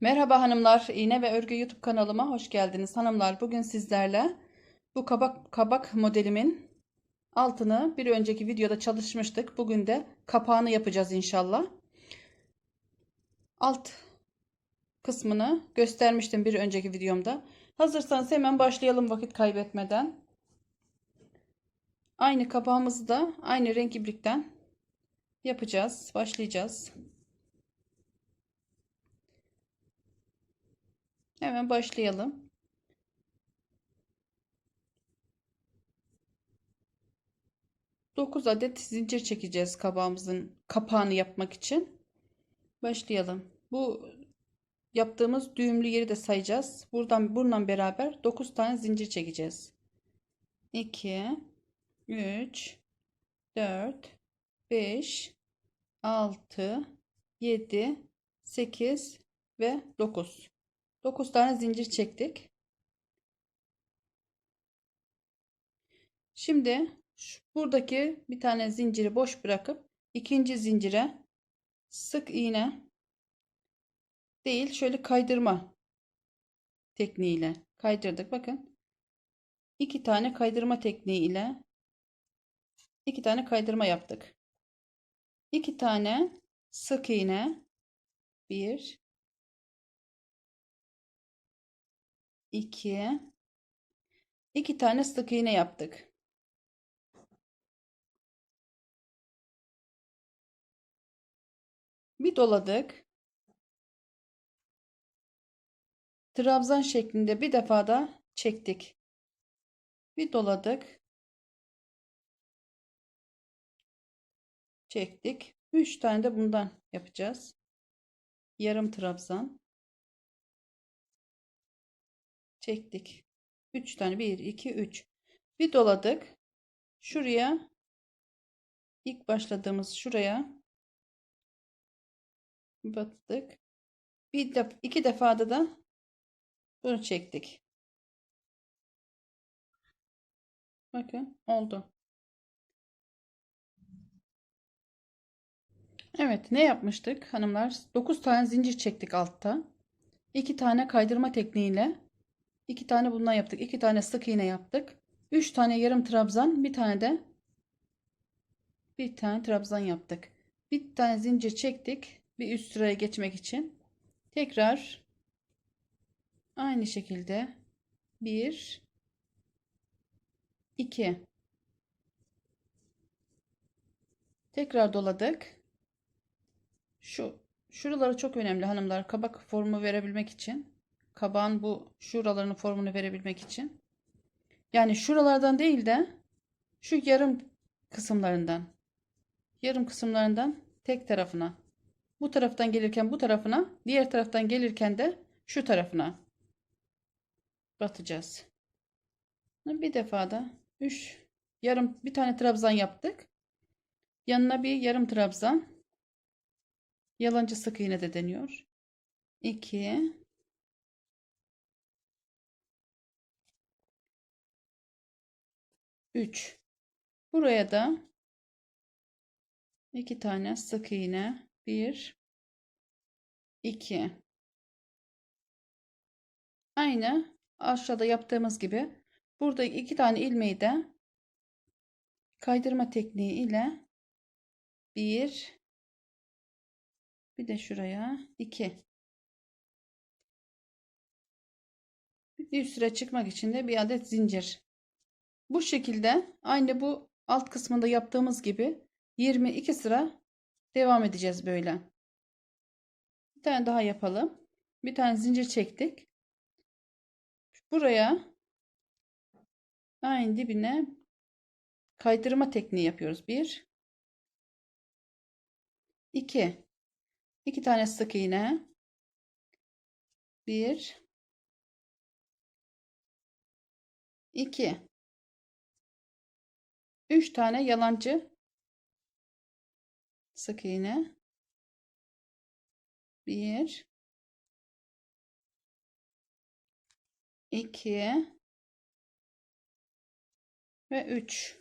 Merhaba hanımlar, İğne ve Örgü YouTube kanalıma hoş geldiniz. Hanımlar bugün sizlerle bu kabak kabak modelimin altını bir önceki videoda çalışmıştık. Bugün de kapağını yapacağız inşallah. Alt kısmını göstermiştim bir önceki videomda. Hazırsanız hemen başlayalım vakit kaybetmeden. Aynı kapağımızı da aynı renk ibrikten yapacağız. Başlayacağız. Hemen başlayalım. Dokuz adet zincir çekeceğiz kabağımızın kapağını yapmak için. Başlayalım. Bu yaptığımız düğümlü yeri de sayacağız. Buradan bununla beraber 9 tane zincir çekeceğiz. 2 3 4 5 6 7 8 ve 9 9 tane zincir çektik. Şimdi şu, buradaki bir tane zinciri boş bırakıp ikinci zincire sık iğne değil şöyle kaydırma tekniğiyle kaydırdık. Bakın iki tane kaydırma tekniğiyle iki tane kaydırma yaptık. İki tane sık iğne bir 2 2 tane sık iğne yaptık. Bir doladık. Trabzan şeklinde bir defa da çektik. Bir doladık. Çektik. 3 tane de bundan yapacağız. Yarım trabzan çektik. 3 tane 1 2 3 bir doladık. Şuraya ilk başladığımız şuraya battık. Bir de iki defada da bunu çektik. Bakın oldu. Evet ne yapmıştık hanımlar? 9 tane zincir çektik altta. 2 tane kaydırma tekniğiyle 2 tane bundan yaptık. 2 tane sık iğne yaptık. 3 tane yarım trabzan, bir tane de bir tane trabzan yaptık. Bir tane zincir çektik. Bir üst sıraya geçmek için. Tekrar aynı şekilde 1 2 Tekrar doladık. Şu şuraları çok önemli hanımlar. Kabak formu verebilmek için kabağın bu şuralarının formunu verebilmek için. Yani şuralardan değil de şu yarım kısımlarından yarım kısımlarından tek tarafına bu taraftan gelirken bu tarafına diğer taraftan gelirken de şu tarafına batacağız. Bir defada 3 yarım bir tane trabzan yaptık. Yanına bir yarım trabzan. Yalancı sık iğne de deniyor. 2 3 buraya da iki tane sık iğne. 1 2 aynı. Aşağıda yaptığımız gibi. Burada iki tane ilmeği de kaydırma tekniği ile 1 bir de şuraya 2 bir süre çıkmak için de bir adet zincir bu şekilde aynı bu alt kısmında yaptığımız gibi 22 sıra devam edeceğiz böyle. Bir tane daha yapalım. Bir tane zincir çektik. Buraya aynı dibine kaydırma tekniği yapıyoruz. 1 2 2 tane sık iğne 1 2 3 tane yalancı sık iğne 1 2 ve 3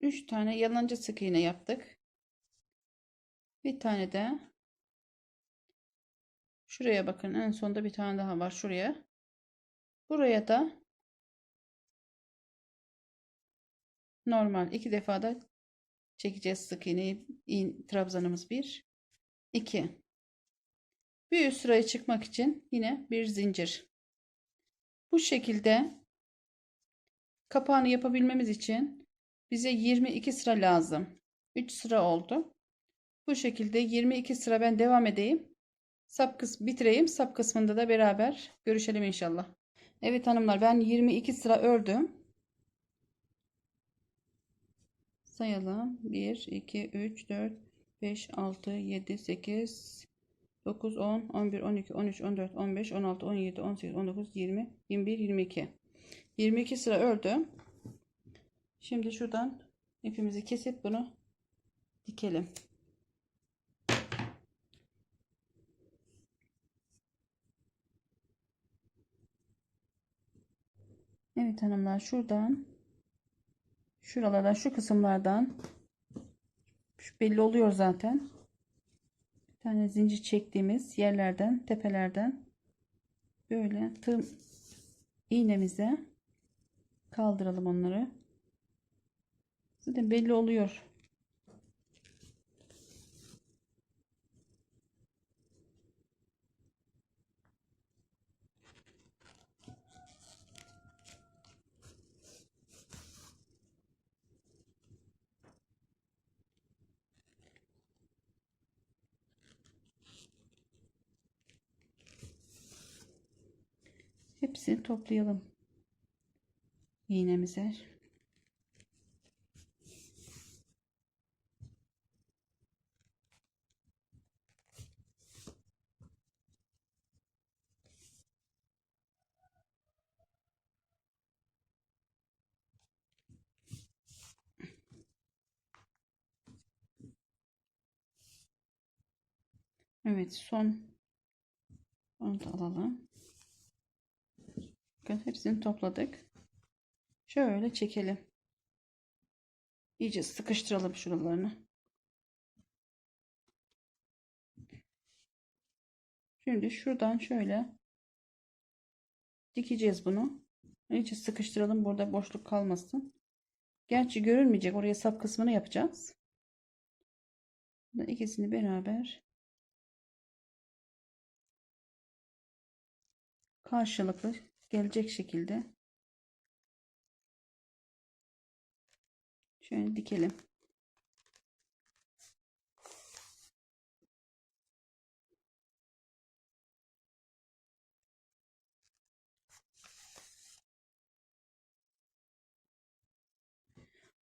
3 tane yalancı sık iğne yaptık bir tane de Şuraya bakın. En sonda bir tane daha var. Şuraya. Buraya da normal iki defa da çekeceğiz sık iğneyi. İğ- trabzanımız 1 2 bir üst sıraya çıkmak için yine bir zincir. Bu şekilde kapağını yapabilmemiz için bize 22 sıra lazım. 3 sıra oldu. Bu şekilde 22 sıra ben devam edeyim. Sap kısmı bitireyim. Sap kısmında da beraber görüşelim inşallah. Evet hanımlar ben 22 sıra ördüm. Sayalım. 1, 2, 3, 4, 5, 6, 7, 8, 9, 10, 11, 12, 13, 14, 15, 16, 17, 18, 19, 20, 21, 22. 22 sıra ördüm. Şimdi şuradan ipimizi kesip bunu dikelim. Evet hanımlar şuradan şuralardan şu kısımlardan şu belli oluyor zaten. Bir tane zincir çektiğimiz yerlerden tepelerden böyle tığ iğnemize kaldıralım onları. Zaten belli oluyor. Hepsini toplayalım iğnemize. Evet son onu da alalım. Bakın hepsini topladık. Şöyle çekelim. İyice sıkıştıralım şuralarını. Şimdi şuradan şöyle dikeceğiz bunu. İyice sıkıştıralım. Burada boşluk kalmasın. Gerçi görünmeyecek. Oraya sap kısmını yapacağız. İkisini beraber karşılıklı gelecek şekilde şöyle dikelim.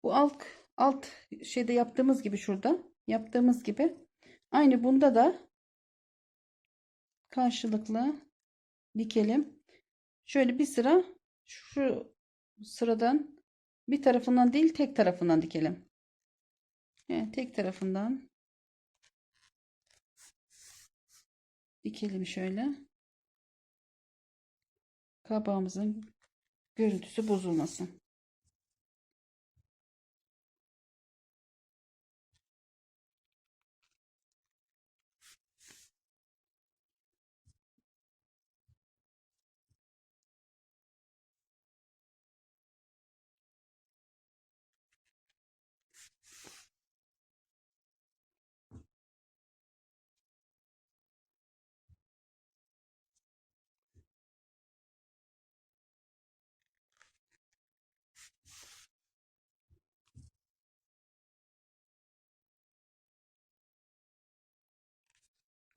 Bu alt alt şeyde yaptığımız gibi şurada yaptığımız gibi aynı bunda da karşılıklı dikelim. Şöyle bir sıra şu sıradan bir tarafından değil tek tarafından dikelim. Yani tek tarafından dikelim şöyle. Kabağımızın görüntüsü bozulmasın.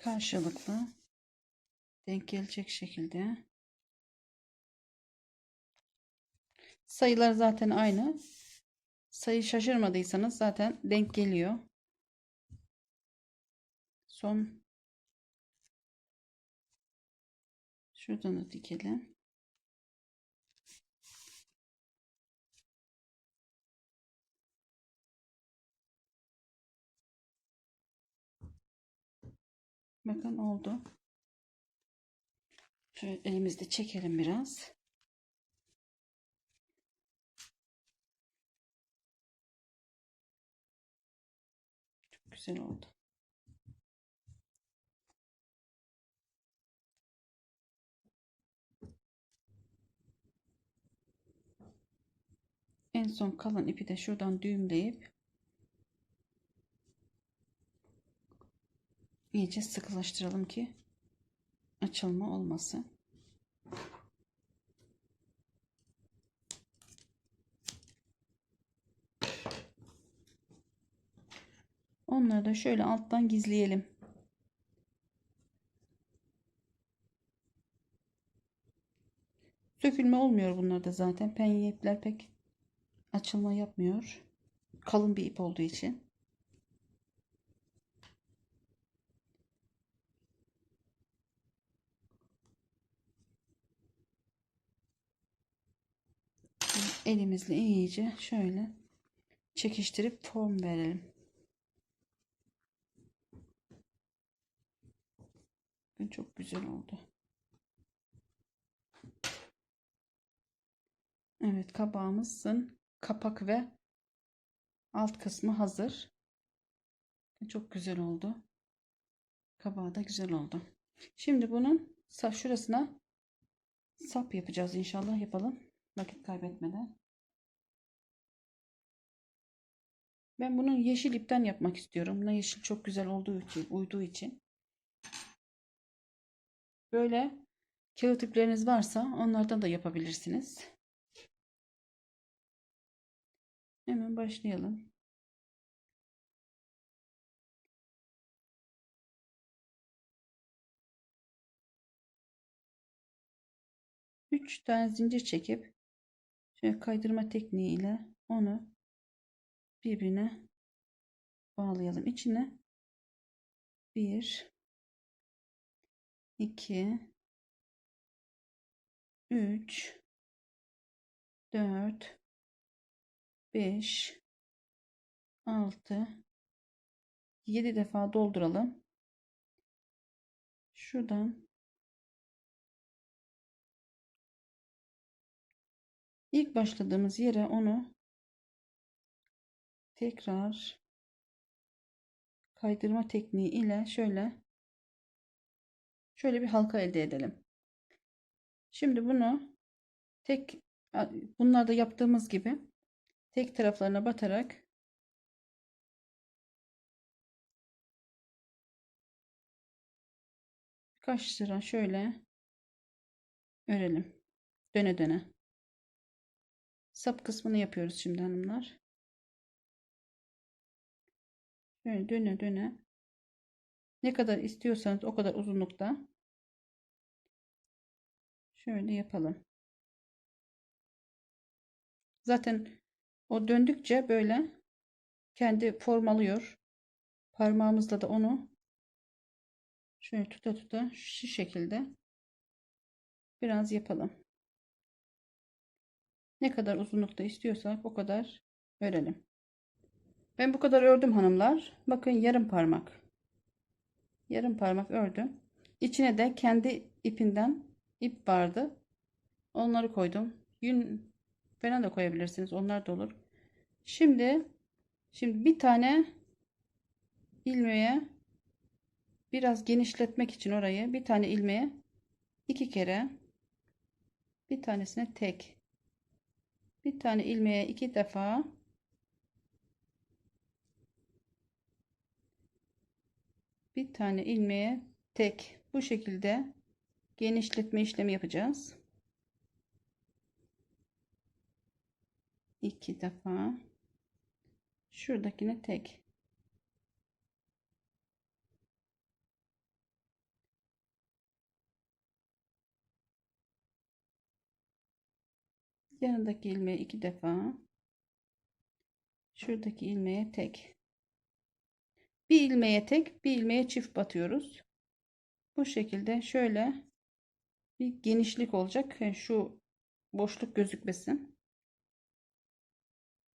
Karşılıklı denk gelecek şekilde. Sayılar zaten aynı. Sayı şaşırmadıysanız zaten denk geliyor. Son. Şuradan da dikelim Bakın oldu. Şöyle elimizde çekelim biraz. Çok güzel oldu. En son kalan ipi de şuradan düğümleyip iyice sıkılaştıralım ki açılma olmasın. Onları da şöyle alttan gizleyelim. Sökülme olmuyor bunlarda zaten. Penye ipler pek açılma yapmıyor. Kalın bir ip olduğu için. Elimizle iyice şöyle çekiştirip form verelim. Çok güzel oldu. Evet kabağımızın kapak ve alt kısmı hazır. Çok güzel oldu. Kabağı da güzel oldu. Şimdi bunun şurasına sap yapacağız inşallah yapalım. Vakit kaybetmeden. Ben bunun yeşil ipten yapmak istiyorum. Buna yeşil çok güzel olduğu için, uyduğu için. Böyle kağıt ipleriniz varsa onlardan da yapabilirsiniz. Hemen başlayalım. Üç tane zincir çekip şöyle kaydırma tekniği ile onu birbirine bağlayalım. İçine bir 2 3 4 5 6 7 defa dolduralım. Şuradan ilk başladığımız yere onu tekrar kaydırma tekniği ile şöyle şöyle bir halka elde edelim. Şimdi bunu tek bunlarda yaptığımız gibi tek taraflarına batarak kaç sıra şöyle örelim. Döne döne. Sap kısmını yapıyoruz şimdi hanımlar. Şöyle döne döne. Ne kadar istiyorsanız o kadar uzunlukta. Şöyle yapalım. Zaten o döndükçe böyle kendi form alıyor. Parmağımızla da onu şöyle tuta tuta şu şekilde biraz yapalım. Ne kadar uzunlukta istiyorsak o kadar örelim. Ben bu kadar ördüm hanımlar. Bakın yarım parmak. Yarım parmak ördüm. İçine de kendi ipinden ip vardı. Onları koydum. Yün falan da koyabilirsiniz. Onlar da olur. Şimdi şimdi bir tane ilmeğe biraz genişletmek için orayı bir tane ilmeğe iki kere bir tanesine tek bir tane ilmeğe iki defa bir tane ilmeğe tek bu şekilde genişletme işlemi yapacağız. iki defa şuradakine tek yanındaki ilmeğe iki defa. Şuradaki ilmeğe tek. Bir ilmeğe tek bir ilmeğe çift batıyoruz. Bu şekilde şöyle bir genişlik olacak. Yani şu boşluk gözükmesin.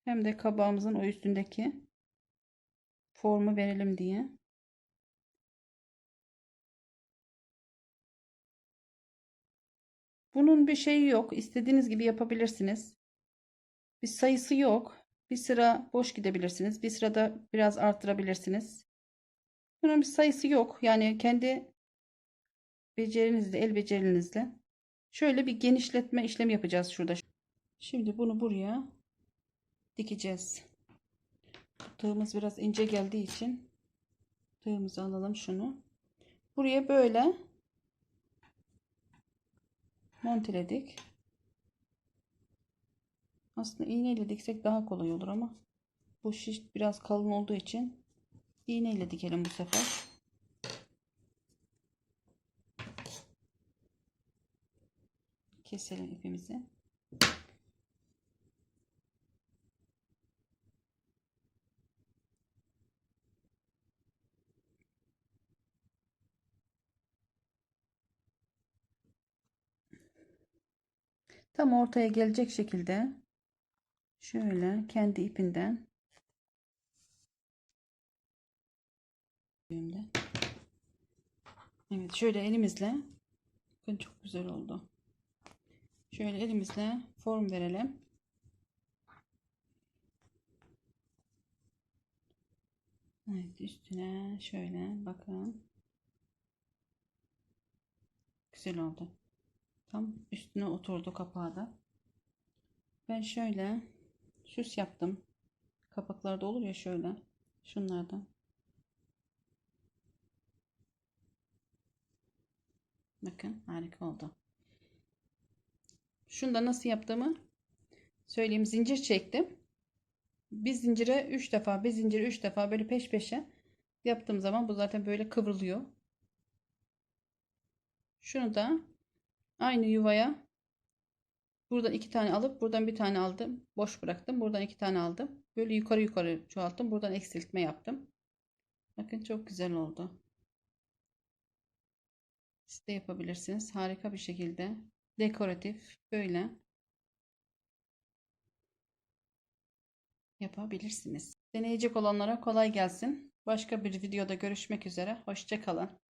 Hem de kabağımızın o üstündeki formu verelim diye. Bunun bir şeyi yok. İstediğiniz gibi yapabilirsiniz. Bir sayısı yok. Bir sıra boş gidebilirsiniz. Bir sırada biraz arttırabilirsiniz. Bunun bir sayısı yok. Yani kendi becerinizle, el becerinizle şöyle bir genişletme işlemi yapacağız şurada. Şimdi bunu buraya dikeceğiz. Tığımız biraz ince geldiği için tığımızı alalım şunu. Buraya böyle monteledik. Aslında iğneyle diksek daha kolay olur ama bu şiş biraz kalın olduğu için iğneyle dikelim bu sefer. Keselim ipimizi. Tam ortaya gelecek şekilde şöyle kendi ipinden Evet şöyle elimizle bakın çok güzel oldu. Şöyle elimizle form verelim. Evet üstüne şöyle bakın. Güzel oldu. Tam üstüne oturdu kapağı da. Ben şöyle süs yaptım. Kapaklarda olur ya şöyle. Şunlardan. Bakın harika oldu. Şunu da nasıl yaptığımı söyleyeyim. Zincir çektim. Bir zincire 3 defa, bir zincire 3 defa böyle peş peşe yaptığım zaman bu zaten böyle kıvrılıyor. Şunu da aynı yuvaya buradan iki tane alıp buradan bir tane aldım. Boş bıraktım. Buradan iki tane aldım. Böyle yukarı yukarı çoğalttım. Buradan eksiltme yaptım. Bakın çok güzel oldu. Siz de yapabilirsiniz. Harika bir şekilde dekoratif böyle yapabilirsiniz. Deneyecek olanlara kolay gelsin. Başka bir videoda görüşmek üzere. Hoşçakalın.